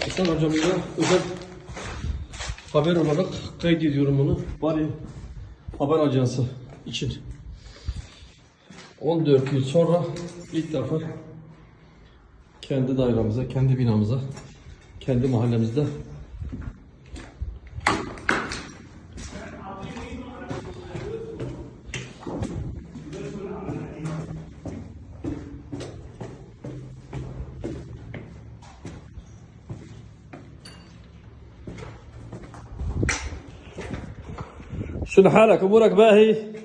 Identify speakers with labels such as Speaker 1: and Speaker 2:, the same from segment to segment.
Speaker 1: Hasan hocamıza özel haber olarak kaydediyorum bunu. Bari haber ajansı için. 14 yıl sonra ilk defa kendi dairemize, kendi binamıza, kendi mahallemizde شنو حالك امورك باهي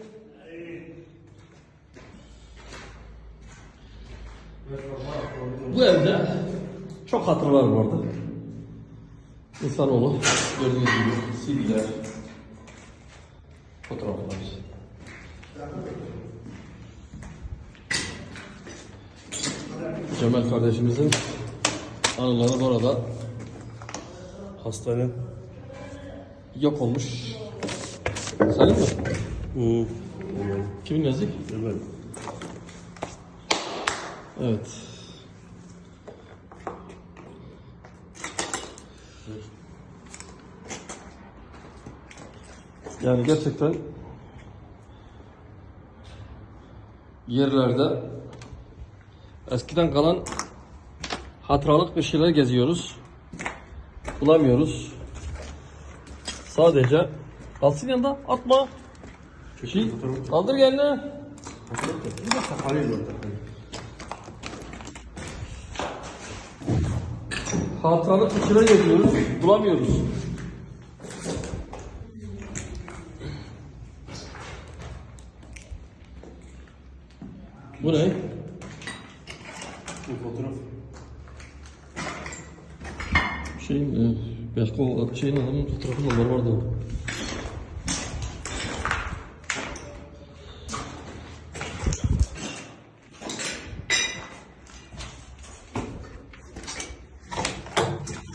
Speaker 1: Bu evde çok hatırlar vardı. İnsanoğlu gördüğünüz gibi CD'ler, fotoğraflar. Cemal kardeşimizin anıları burada hastane yok olmuş. senin mi? Kimin yazık?
Speaker 2: Evet.
Speaker 1: Evet. Yani gerçekten yerlerde eskiden kalan hatıralık bir şeyler geziyoruz. Bulamıyoruz. Sadece kalsın yanında atma. Şey, kaldır kendini.
Speaker 2: Var.
Speaker 1: Hatıralık bir şeyler geziyoruz. Bulamıyoruz. Bu ne?
Speaker 2: Bu fotoğraf.
Speaker 1: Şeyin, e, başka o şeyin adamın fotoğrafı da var vardı.